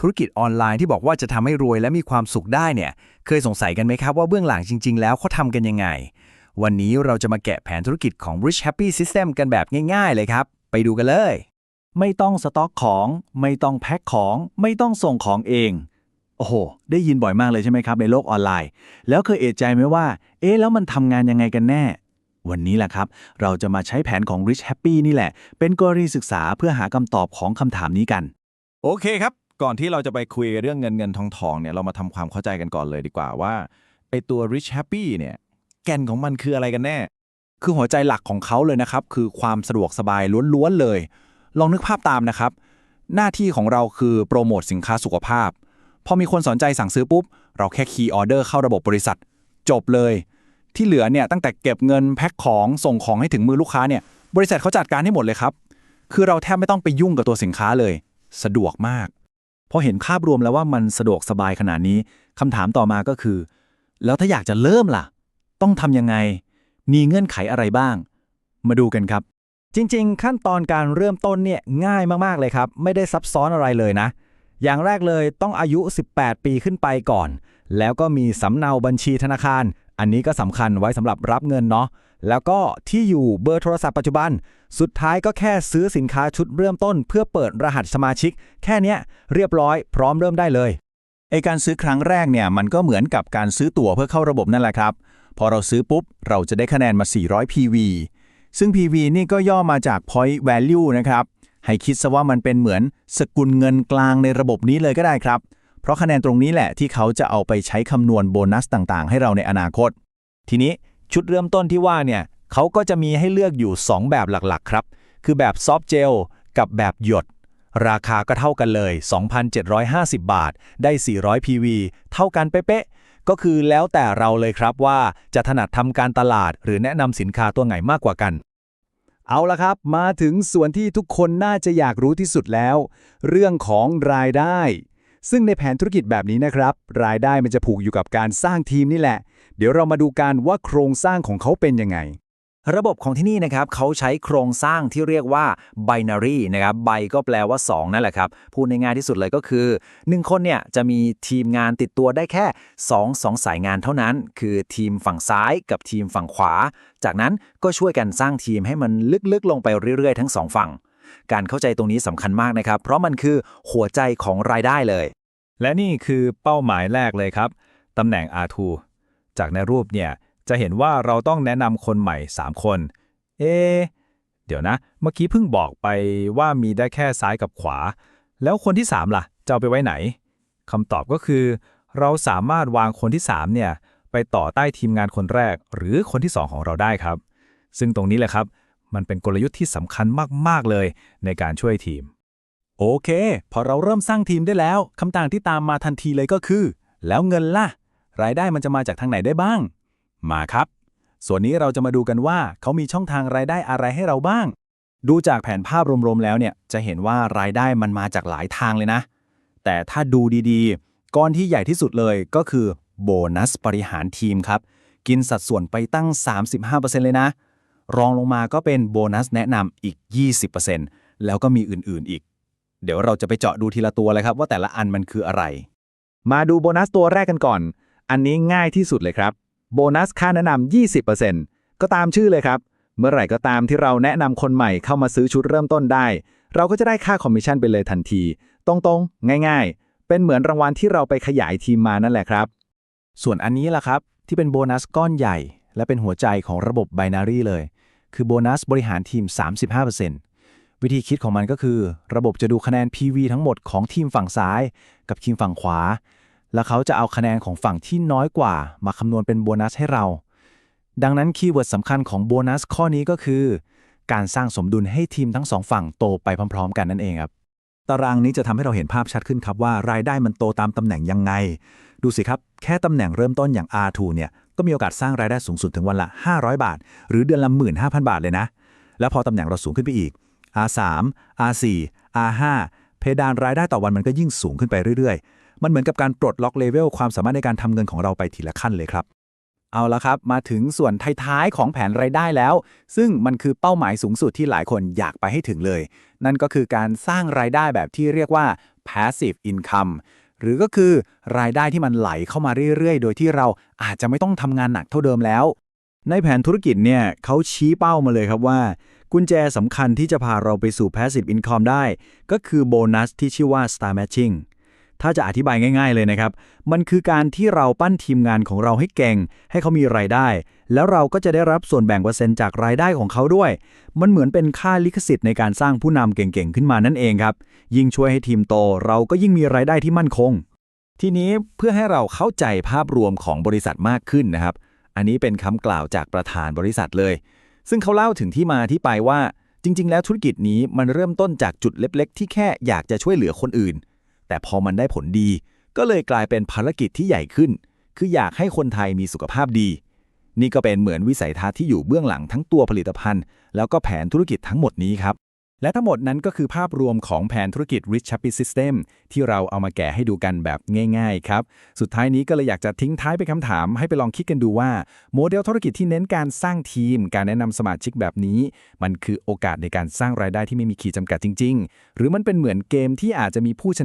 ธุรกิจออนไลน์ที่บอกว่าจะทำให้รวยและมีความสุขได้เนี่ย เคยสงสัยกันไหมครับว่าเบื้องหลังจริง ๆ แล้วเขาทำกันยังไง วันนี้เราจะมาแกะแผนธุรกิจของ Rich Happy System กันแบบง่าย ๆ เลยครับ ไปดูกันเลย ไม่ต้องสต็อกของ ไม่ต้องแพ็คของ ไม่ต้องส่งของเอง โอ้โห ได้ยินบ่อยมากเลยใช่ไหมครับในโลกออนไลน์ แล้วเคยเอะใจไหมว่า เอ๊ะแล้วมันทำงานยังไงกันแน่วันนี้แหละครับ เราจะมาใช้แผนของ Rich Happy นี่แหละ เป็นกรณีศึกษาเพื่อหาคำตอบของคำถามนี้กัน โอเคครับ ก่อนที่เราจะไปคุยเรื่องเงินเงินทองทองเนี่ยเรามาทำความเข้าใจกันก่อนเลยดีกว่าว่าไอตัว rich happy เนี่ยแก่นของมันคืออะไรกันแน่ คือหัวใจหลักของเขาเลยนะครับ คือความสะดวกสบายล้วนๆเลย ลองนึกภาพตามนะครับ หน้าที่ของเราคือโปรโมทสินค้าสุขภาพ พอมีคนสนใจสั่งซื้อปุ๊บ เราแค่คีย์ออเดอร์เข้าระบบบริษัท จบเลย ที่เหลือเนี่ยตั้งแต่เก็บเงินแพ็คของส่งของให้ถึงมือลูกค้าเนี่ยบริษัทเขาจัดการให้หมดเลยครับ คือเราแทบไม่ต้องไปยุ่งกับตัวสินค้าเลย สะดวกมาก พอเห็นภาพรวมแล้วว่ามันสะดวกสบายขนาดนี้คำถามต่อมาก็คือ แล้วถ้าอยากจะเริ่มล่ะ ต้องทำยังไง มีเงื่อนไขอะไรบ้าง มาดูกันครับ จริง ๆ ขั้นตอนการเริ่มต้นเนี่ยง่ายมากๆเลยครับ ไม่ได้ซับซ้อนอะไรเลยนะ อย่างแรกเลยต้องอายุ 18 ปีขึ้นไปก่อน แล้วก็มีสำเนาบัญชีธนาคาร อันนี้ก็สำคัญไว้สำหรับรับเงินเนาะ แล้วก็ที่อยู่เบอร์โทรศัพท์ปัจจุบัน สุดท้ายก็แค่ซื้อสินค้าชุดเริ่มต้น เพื่อเปิดรหัสสมาชิก แค่นี้เรียบร้อยพร้อมเริ่มได้เลยไอการซื้อครั้งแรกเนี่ยมันก็เหมือนกับการซื้อตั๋วเพื่อเข้าระบบนั่นแหละครับ พอเราซื้อปุ๊บ เราจะได้คะแนนมา 400 PV ซึ่ง PV นี่ก็ย่อมาจาก Point Value นะครับ ให้คิดซะว่ามันเป็นเหมือนสกุลเงินกลางในระบบนี้เลยก็ได้ครับ เพราะคะแนนตรงนี้แหละที่เขาจะเอาไปใช้คำนวณโบนัสต่างๆ ให้เราในอนาคต ทีนี้ ชุดเริ่มต้นที่ว่าเนี่ยเขาก็จะมีให้เลือกอยู่ 2 แบบหลักๆ ครับ คือแบบซอฟต์เจลกับแบบหยด ราคาก็เท่ากันเลย 2,750 บาท ได้ 400 PV เท่ากันเป๊ะๆ ก็คือแล้วแต่เราเลยครับว่าจะถนัดทำการตลาด หรือแนะนำสินค้าตัวไหนมากกว่ากัน เอาละครับ มาถึงส่วนที่ทุกคนน่าจะอยากรู้ที่สุดแล้ว เรื่องของรายได้ ซึ่งในแผนธุรกิจแบบนี้นะครับ รายได้มันจะผูกอยู่กับการสร้างทีมนี่แหละ เดี๋ยวเรามาดูกันว่าโครงสร้างของเขาเป็นยังไง ระบบของที่นี่นะครับเขาใช้โครงสร้างที่เรียกว่า binary นะครับ by ก็แปลว่า 2 นั่นแหละครับ พูดในง่ายที่สุดเลยก็คือ 1 คนเนี่ยจะมีทีมงานติดตัวได้แค่ 2 2 สายงานเท่านั้น คือทีมฝั่งซ้ายกับทีมฝั่งขวา จากนั้นก็ช่วยกันสร้างทีมให้มันลึกๆ ลงไปเรื่อยๆ ทั้ง 2 ฝั่งการเข้าใจตรงนี้สำคัญมากนะครับ เพราะมันคือหัวใจของรายได้เลย และนี่คือเป้าหมายแรกเลยครับ ตำแหน่ง R2 จากในรูปเนี่ย จะเห็นว่าเราต้องแนะนำคนใหม่ 3 คน เอ เดี๋ยวนะ เมื่อกี้เพิ่งบอกไปว่ามีได้แค่ซ้ายกับขวา แล้วคนที่ 3 ล่ะ จะเอาไปไว้ไหนคำตอบก็คือ เราสามารถวางคนที่ 3 เนี่ย ไปต่อใต้ทีมงานคนแรก หรือคนที่ 2 ของเราได้ครับ ซึ่งตรงนี้แหละครับ มันเป็นกลยุทธ์ที่สำคัญมาก ๆ เลยในการช่วยทีม โอเค พอเราเริ่มสร้างทีมได้แล้วคำต่างที่ตามมาทันทีเลยก็คือ แล้วเงินล่ะ รายได้มันจะมาจากทางไหนได้บ้าง มาครับ ส่วนนี้เราจะมาดูกันว่าเขามีช่องทางรายได้อะไรให้เราบ้าง ดูจากแผนภาพรวมๆแล้วเนี่ยจะเห็นว่ารายได้มันมาจากหลายทางเลยนะ แต่ถ้าดูดีๆ ก้อนที่ใหญ่ที่สุดเลยก็คือโบนัสบริหารทีมครับ กินสัดส่วนไปตั้ง 35%เลยนะ รองลงมาก็เป็นโบนัสแนะนำอีก 20%แล้วก็มีอื่นๆอีก เดี๋ยวเราจะไปเจาะดูทีละตัวเลยครับว่าแต่ละอันมันคืออะไร มาดูโบนัสตัวแรกกันก่อน อันนี้ง่ายที่สุดเลยครับ โบนัสค่าแนะนำ20%ก็ตามชื่อเลยครับ เมื่อไหร่ก็ตามที่เราแนะนำคนใหม่เข้ามาซื้อชุดเริ่มต้นได้ เราก็จะได้ค่าคอมมิชชั่นไปเลยทันที ตรงๆ ง่าย ๆ เป็นเหมือนรางวัลที่เราไปขยายทีมมานั่นแหละครับ ส่วนอันนี้ล่ะครับ ที่เป็นโบนัสก้อนใหญ่ และเป็นหัวใจของระบบ binary เลย คือโบนัสบริหารทีม 35% วิธีคิดของมันก็คือ ระบบจะดูคะแนน PV ทั้งหมดของทีมฝั่งซ้าย กับทีมฝั่งขวา แล้วเขาจะเอาคะแนนของฝั่งที่น้อยกว่า มาคำนวณเป็นโบนัสให้เรา ดังนั้นคีย์เวิร์ดสำคัญของโบนัสข้อนี้ก็คือ การสร้างสมดุลให้ทีมทั้งสองฝั่งโตไปพร้อม ๆ กันนั่นเองครับตารางนี้จะทำให้เราเห็นภาพชัดขึ้นครับว่ารายได้มันโตตามตำแหน่งยังไง ดูสิครับ แค่ตำแหน่งเริ่มต้นอย่าง R2 เนี่ยก็มีโอกาสสร้างรายได้สูงสุดถึงวันละ 500 บาท หรือเดือนละ 15,000 บาทเลยนะ แล้วพอตำแหน่งเราสูงขึ้นไปอีก R3 R4 R5 เพดานรายได้ต่อวันมันก็ยิ่งสูงขึ้นไปเรื่อยๆ มันเหมือนกับการปลดล็อกเลเวลความสามารถในการทำเงินของเราไปทีละขั้นเลยครับ เอาละครับ มาถึงส่วนท้ายๆของแผนรายได้แล้ว ซึ่งมันคือเป้าหมายสูงสุดที่หลายคนอยากไปให้ถึงเลย นั่นก็คือการสร้างรายได้แบบที่เรียกว่า passive income หรือก็คือรายได้ที่มันไหลเข้ามาเรื่อยๆ โดยที่เราอาจจะไม่ต้องทำงานหนักเท่าเดิมแล้ว ในแผนธุรกิจเนี่ยเขาชี้เป้ามาเลยครับว่า กุญแจสำคัญที่จะพาเราไปสู่ passive income ได้ ก็คือโบนัสที่ชื่อว่า star matching ถ้าจะอธิบายง่าย ๆ เลยนะครับ มันคือการที่เราปั้นทีมงานของเราให้เก่ง ให้เขามีรายได้ แล้วเราก็จะได้รับส่วนแบ่งเปอร์เซ็นต์จากรายได้ของเขาด้วย มันเหมือนเป็นค่าลิขสิทธิ์ในการสร้างผู้นำเก่งๆ ขึ้นมานั่นเองครับ ยิ่งช่วยให้ทีมโต เราก็ยิ่งมีรายได้ที่มั่นคง ทีนี้เพื่อให้เราเข้าใจภาพรวมของบริษัทมากขึ้นนะครับ อันนี้เป็นคำกล่าวจากประธานบริษัทเลย ซึ่งเขาเล่าถึงที่มาที่ไปว่า จริง ๆ แล้วธุรกิจนี้มันเริ่มต้นจากจุดเล็ก ๆ ที่แค่อยากจะช่วยเหลือคนอื่น แต่พอมันได้ผลดี ก็เลยกลายเป็นภารกิจที่ใหญ่ขึ้น คืออยากให้คนไทยมีสุขภาพดี นี่ก็เป็นเหมือนวิสัยทัศน์ที่อยู่เบื้องหลังทั้งตัวผลิตภัณฑ์ แล้วก็แผนธุรกิจทั้งหมดนี้ครับ และทั้งหมดนั้นก็คือภาพรวมของแผนธุรกิจ Rich Happy System ที่เราเอามาแกะให้ดูกันแบบง่ายๆครับ สุดท้ายนี้ก็เลยอยากจะทิ้งท้ายไปคำถาม ให้ไปลองคิดกันดูว่า โมเดลธุรกิจที่เน้นการสร้างทีม การแนะนำสมาชิกแบบนี้ มันคือโอกาสในการสร้างรายได้ที่ไม่มีขีดจำกัดจริง ๆ หรือมันเป็นเหมือนเกมที่อาจจะมีผู้ชนะ